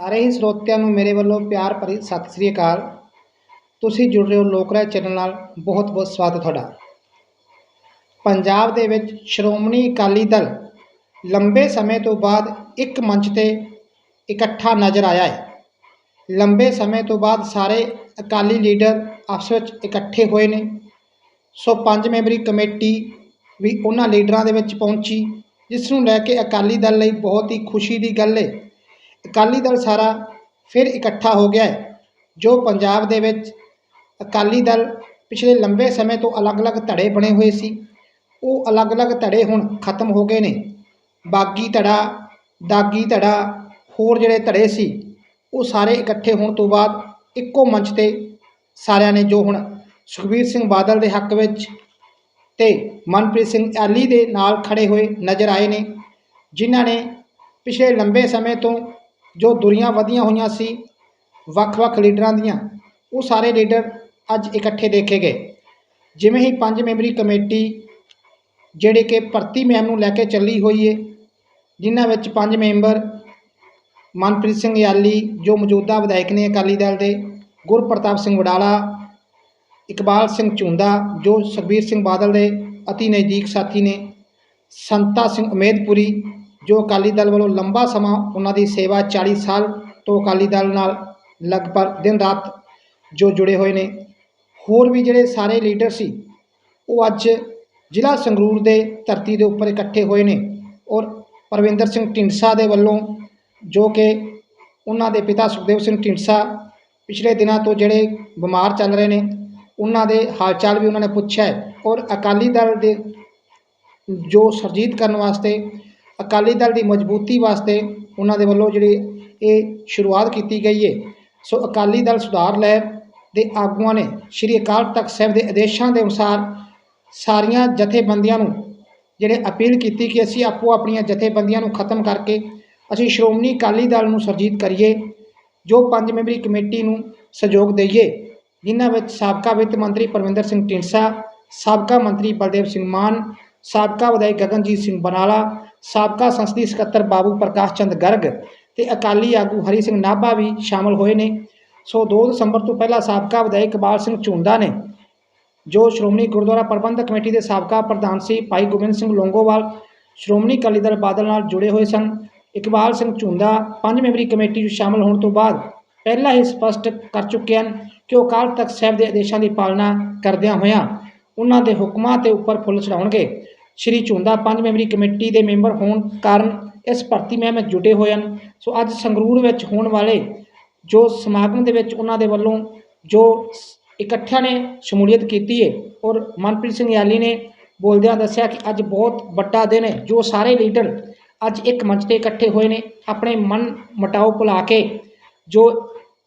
ਸਾਰੇ ਹੀ ਸਰੋਤਿਆਂ ਨੂੰ ਮੇਰੇ ਵੱਲੋਂ ਪਿਆਰ ਭਰੀ ਸਤਿ ਸ੍ਰੀ ਅਕਾਲ। ਤੁਸੀਂ ਜੁੜ ਰਹੇ ਹੋ ਲੋਕਰਾਜ ਚੈਨਲ ਨਾਲ। ਬਹੁਤ ਬਹੁਤ ਸਵਾਗਤ ਤੁਹਾਡਾ। ਪੰਜਾਬ ਦੇ ਵਿੱਚ ਸ਼੍ਰੋਮਣੀ ਅਕਾਲੀ ਦਲ ਲੰਬੇ ਸਮੇਂ ਤੋਂ ਬਾਅਦ ਇੱਕ ਮੰਚ ਤੇ ਇਕੱਠਾ ਨਜ਼ਰ ਆਇਆ ਹੈ। ਲੰਬੇ ਸਮੇਂ ਤੋਂ ਬਾਅਦ ਸਾਰੇ ਅਕਾਲੀ ਲੀਡਰ ਆਪਸ ਵਿੱਚ ਇਕੱਠੇ ਹੋਏ ਨੇ। ਸੋ ਪੰਜ ਮੈਂਬਰੀ ਕਮੇਟੀ ਵੀ ਉਹਨਾਂ ਲੀਡਰਾਂ ਦੇ ਵਿੱਚ ਪਹੁੰਚੀ, ਜਿਸ ਨੂੰ ਲੈ ਕੇ ਅਕਾਲੀ ਦਲ ਲਈ ਬਹੁਤ ਹੀ ਖੁਸ਼ੀ ਦੀ ਗੱਲ ਹੈ। ਅਕਾਲੀ ਦਲ ਸਾਰਾ ਫਿਰ ਇਕੱਠਾ ਹੋ ਗਿਆ ਹੈ, ਜੋ ਪੰਜਾਬ ਦੇ ਵਿੱਚ ਅਕਾਲੀ ਦਲ ਪਿਛਲੇ ਲੰਬੇ ਸਮੇਂ ਤੋਂ ਅਲੱਗ-ਅਲੱਗ ਧੜੇ ਬਣੇ ਹੋਏ ਸੀ। ਉਹ ਅਲੱਗ-ਅਲੱਗ ਧੜੇ ਹੁਣ ਖਤਮ ਹੋ ਗਏ ਨੇ। ਬਾਗੀ ਧੜਾ, ਦਾਗੀ ਧੜਾ, ਹੋਰ ਜਿਹੜੇ ਧੜੇ ਸੀ, ਉਹ ਸਾਰੇ ਇਕੱਠੇ ਹੋਣ ਤੋਂ ਬਾਅਦ ਇੱਕੋ ਮੰਚ ਤੇ ਸਾਰਿਆਂ ਨੇ ਜੋ ਹੁਣ ਸੁਖਬੀਰ ਸਿੰਘ ਬਾਦਲ ਦੇ ਹੱਕ ਵਿੱਚ ਤੇ ਮਨਪ੍ਰੀਤ ਸਿੰਘ ਐਲੀ ਦੇ ਨਾਲ ਖੜੇ ਹੋਏ ਨਜ਼ਰ ਆਏ ਨੇ, ਜਿਨ੍ਹਾਂ ਨੇ ਪਿਛਲੇ ਲੰਬੇ ਸਮੇਂ ਤੋਂ ਜੋ ਦੁਰੀਆਂ ਵਧੀਆਂ ਹੋਈਆਂ ਸੀ ਵੱਖ-ਵੱਖ ਲੀਡਰਾਂ ਦੀਆਂ, ਉਹ ਸਾਰੇ ਲੀਡਰ ਅੱਜ ਇਕੱਠੇ ਦੇਖੇ ਗਏ। ਜਿਵੇਂ ਹੀ ਪੰਜ ਮੈਂਬਰੀ ਕਮੇਟੀ ਜਿਹੜੇ ਕਿ ਭਰਤੀ ਮਹਿਮ ਨੂੰ ਲੈ ਕੇ ਚੱਲੀ ਹੋਈ ਏ, ਜਿਨ੍ਹਾਂ ਵਿੱਚ ਪੰਜ ਮੈਂਬਰ ਮਨਪ੍ਰੀਤ ਸਿੰਘ ਯਾਲੀ, ਜੋ ਮੌਜੂਦਾ ਵਿਧਾਇਕ ਨੇ ਅਕਾਲੀ ਦਲ ਦੇ, ਗੁਰਪ੍ਰਤਾਪ ਸਿੰਘ ਵਡਾਲਾ, ਇਕਬਾਲ ਸਿੰਘ ਝੁੰਦਾ, ਜੋ ਸੁਖਬੀਰ ਸਿੰਘ ਬਾਦਲ ਦੇ ਅਤੀ ਨਜ਼ਦੀਕ ਸਾਥੀ ਨੇ, ਸੰਤਾ ਸਿੰਘ ਉਮੇਦਪੁਰੀ ਜੋ ਅਕਾਲੀ ਦਲ ਵੱਲੋਂ ਲੰਬਾ ਸਮਾਂ ਉਹਨਾਂ ਦੀ ਸੇਵਾ 40 ਸਾਲ ਤੋਂ ਅਕਾਲੀ ਦਲ ਨਾਲ ਲਗਭਗ ਦਿਨ ਰਾਤ ਜੋ ਜੁੜੇ ਹੋਏ ਨੇ, ਹੋਰ ਵੀ ਜਿਹੜੇ ਸਾਰੇ ਲੀਡਰ ਸੀ, ਉਹ ਅੱਜ ਜ਼ਿਲ੍ਹਾ ਸੰਗਰੂਰ ਦੇ ਧਰਤੀ ਦੇ ਉੱਪਰ ਇਕੱਠੇ ਹੋਏ ਨੇ ਔਰ ਪਰਵਿੰਦਰ ਸਿੰਘ ਢੀਂਡਸਾ ਦੇ ਵੱਲੋਂ ਜੋ ਕਿ ਉਹਨਾਂ ਦੇ ਪਿਤਾ ਸੁਖਦੇਵ ਸਿੰਘ ਢੀਂਡਸਾ ਪਿਛਲੇ ਦਿਨਾਂ ਤੋਂ ਜਿਹੜੇ ਬਿਮਾਰ ਚੱਲ ਰਹੇ ਨੇ, ਉਹਨਾਂ ਦੇ ਹਾਲ ਚਾਲ ਵੀ ਉਹਨਾਂ ਨੇ ਪੁੱਛਿਆ ਹੈ ਔਰ ਅਕਾਲੀ ਦਲ ਦੇ ਜੋ ਸਰਜੀਤ ਕਰਨ ਵਾਸਤੇ ਅਕਾਲੀ ਦਲ ਦੀ ਮਜ਼ਬੂਤੀ ਵਾਸਤੇ ਉਹਨਾਂ ਦੇ ਵੱਲੋਂ ਜਿਹੜੀ ਇਹ ਸ਼ੁਰੂਆਤ ਕੀਤੀ ਗਈ ਹੈ। ਸੋ ਅਕਾਲੀ ਦਲ ਸੁਧਾਰ ਲਹਿਰ ਦੇ ਆਗੂਆਂ ਨੇ ਸ਼੍ਰੀ ਅਕਾਲ ਤਖਤ ਸਾਹਿਬ ਦੇ ਆਦੇਸ਼ਾਂ ਦੇ ਅਨੁਸਾਰ ਸਾਰੀਆਂ ਜਥੇਬੰਦੀਆਂ ਨੂੰ ਜਿਹੜੇ ਅਪੀਲ ਕੀਤੀ ਕਿ ਅਸੀਂ ਆਪੋ ਆਪਣੀਆਂ ਜਥੇਬੰਦੀਆਂ ਨੂੰ ਖਤਮ ਕਰਕੇ ਅਸੀਂ ਸ਼੍ਰੋਮਣੀ ਅਕਾਲੀ ਦਲ ਨੂੰ ਸਰਜੀਤ ਕਰੀਏ, ਜੋ ਪੰਜ ਮੈਂਬਰੀ ਕਮੇਟੀ ਨੂੰ ਸਹਿਯੋਗ ਦਈਏ, ਜਿਨ੍ਹਾਂ ਵਿੱਚ ਸਾਬਕਾ ਵਿੱਤ ਮੰਤਰੀ ਪਰਮਿੰਦਰ ਸਿੰਘ ਢੀਂਡਸਾ, ਸਾਬਕਾ ਮੰਤਰੀ ਬਲਦੇਵ ਸਿੰਘ ਮਾਨ ਸਾਬਕਾ ਵਿਧਾਇਕ ਗਗਨਜੀਤ ਸਿੰਘ ਬਨਾਲਾ ਸਾਬਕਾ ਸੰਸਦੀ ਸਕੱਤਰ ਬਾਬੂ ਪ੍ਰਕਾਸ਼ ਚੰਦ ਗਰਗ ਤੇ ਅਕਾਲੀ ਆਗੂ ਹਰੀ ਸਿੰਘ ਨਾਭਾ ਵੀ ਸ਼ਾਮਲ ਹੋਏ ਨੇ। ਸੋ 2 ਦਸੰਬਰ ਤੋਂ ਪਹਿਲਾਂ ਸਾਬਕਾ ਵਿਧਾਇਕ ਇਕਬਾਲ ਸਿੰਘ ਝੁੰਦਾ ਨੇ, ਜੋ ਸ਼੍ਰੋਮਣੀ ਗੁਰਦੁਆਰਾ ਪ੍ਰਬੰਧਕ ਕਮੇਟੀ ਦੇ ਸਾਬਕਾ ਪ੍ਰਧਾਨ ਸੀ, ਭਾਈ ਗੋਬਿੰਦ ਸਿੰਘ ਲੋਂਗੋਵਾਲ, ਸ਼੍ਰੋਮਣੀ ਅਕਾਲੀ ਦਲ ਬਾਦਲ ਨਾਲ ਜੁੜੇ ਹੋਏ ਸਨ। ਇਕਬਾਲ ਸਿੰਘ ਝੁੰਦਾ ਪੰਜ ਮੈਂਬਰੀ ਕਮੇਟੀ ਵਿੱਚ ਸ਼ਾਮਲ ਹੋਣ ਤੋਂ ਬਾਅਦ ਪਹਿਲਾਂ ਹੀ ਸਪਸ਼ਟ ਕਰ ਚੁੱਕੇ ਹਨ ਕਿ ਉਹ ਅਕਾਲ ਤਖਤ ਸਾਹਿਬ ਦੇ ਆਦੇਸ਼ਾਂ ਦੀ ਪਾਲਣਾ ਕਰਦਿਆਂ ਹੋਇਆਂ ਉਹਨਾਂ ਦੇ ਹੁਕਮਾਂ ਤੇ ਉੱਪਰ ਫੁੱਲ ਚੜਾਉਣਗੇ ਸ਼੍ਰੀ ਝੁੰਦਾ ਪੰਜ ਮੈਂਬਰੀ ਕਮੇਟੀ ਦੇ ਮੈਂਬਰ ਹੋਣ ਕਾਰਨ ਇਸ ਭਰਤੀ ਮੁਹਿੰਮ ਵਿੱਚ ਜੁਟੇ ਹੋਏ ਹਨ। ਸੋ ਅੱਜ ਸੰਗਰੂਰ ਵਿੱਚ ਹੋਣ ਵਾਲੇ ਜੋ ਸਮਾਗਮ ਦੇ ਵਿੱਚ ਉਹਨਾਂ ਦੇ ਵੱਲੋਂ ਜੋ ਇਕੱਠਿਆਂ ਨੇ ਸ਼ਮੂਲੀਅਤ ਕੀਤੀ ਹੈ ਔਰ ਮਨਪ੍ਰੀਤ ਸਿੰਘ ਯਾਲੀ ਨੇ ਬੋਲਦਿਆਂ ਦੱਸਿਆ ਕਿ ਅੱਜ ਬਹੁਤ ਵੱਡਾ ਦਿਨ ਹੈ ਜੋ ਸਾਰੇ ਲੀਡਰ ਅੱਜ ਇੱਕ ਮੰਚ ਤੇ ਇਕੱਠੇ ਹੋਏ ਨੇ, ਆਪਣੇ ਮਨ ਮਟਾਓ ਭੁਲਾ ਕੇ ਜੋ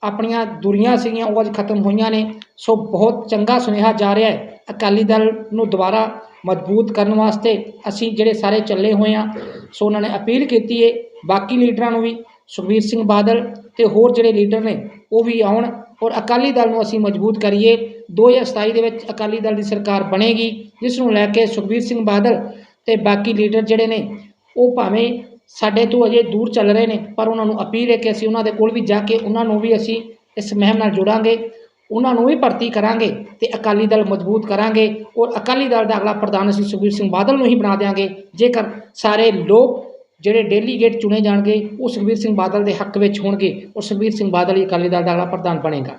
ਆਪਣੀਆਂ ਦੂਰੀਆਂ ਸੀਗੀਆਂ ਉਹ ਅੱਜ ਖਤਮ ਹੋਈਆਂ ਨੇ। ਸੋ ਬਹੁਤ ਚੰਗਾ ਸੁਨੇਹਾ ਜਾ ਰਿਹਾ ਹੈ ਅਕਾਲੀ ਦਲ ਨੂੰ ਦੁਬਾਰਾ ਮਜ਼ਬੂਤ ਕਰਨ ਵਾਸਤੇ ਅਸੀਂ ਜਿਹੜੇ ਸਾਰੇ ਚੱਲੇ ਹੋਏ ਆ ਸੋ ਉਹਨਾਂ ਨੇ ਅਪੀਲ ਕੀਤੀ ਹੈ ਬਾਕੀ ਲੀਡਰਾਂ ਨੂੰ ਵੀ, ਸੁਖਬੀਰ ਸਿੰਘ ਬਾਦਲ ਤੇ ਹੋਰ ਜਿਹੜੇ ਲੀਡਰ ਨੇ, ਉਹ ਵੀ ਆਉਣ ਔਰ ਅਕਾਲੀ ਦਲ ਨੂੰ ਅਸੀਂ ਮਜ਼ਬੂਤ ਕਰੀਏ। 2027 ਦੇ ਵਿੱਚ ਅਕਾਲੀ ਦਲ ਦੀ ਸਰਕਾਰ ਬਣੇਗੀ, ਜਿਸ ਨੂੰ ਲੈ ਕੇ ਸੁਖਬੀਰ ਸਿੰਘ ਬਾਦਲ ਤੇ ਬਾਕੀ ਲੀਡਰ ਜਿਹੜੇ ਨੇ, ਉਹ ਭਾਵੇਂ ਸਾਡੇ ਤੋਂ ਅਜੇ ਦੂਰ ਚੱਲ ਰਹੇ ਨੇ, ਪਰ ਉਹਨਾਂ ਨੂੰ ਅਪੀਲ ਹੈ ਕਿ ਅਸੀਂ ਉਹਨਾਂ ਦੇ ਕੋਲ ਵੀ ਜਾ ਕੇ ਉਹਨਾਂ ਨੂੰ ਵੀ ਅਸੀਂ ਇਸ ਮਹਿਮ ਨਾਲ ਜੁੜਾਂਗੇ। ਉਹਨਾਂ ਨੂੰ ਵੀ ਭਰਤੀ ਕਰਾਂਗੇ ਤੇ ਅਕਾਲੀ ਦਲ ਮਜ਼ਬੂਤ ਕਰਾਂਗੇ ਔਰ ਅਕਾਲੀ ਦਲ ਦਾ ਅਗਲਾ ਪ੍ਰਧਾਨ ਅਸੀਂ ਸੁਖਬੀਰ ਸਿੰਘ ਬਾਦਲ ਨੂੰ ਹੀ ਬਣਾ ਦਿਆਂਗੇ। ਜੇਕਰ ਸਾਰੇ ਲੋਕ ਜਿਹੜੇ ਡੈਲੀਗੇਟ ਚੁਣੇ ਜਾਣਗੇ, ਉਹ ਸੁਖਬੀਰ ਸਿੰਘ ਬਾਦਲ ਦੇ ਹੱਕ ਵਿੱਚ ਹੋਣਗੇ ਔਰ ਸੁਖਬੀਰ ਸਿੰਘ ਬਾਦਲ ਹੀ ਅਕਾਲੀ ਦਲ ਦਾ ਅਗਲਾ ਪ੍ਰਧਾਨ ਬਣੇਗਾ।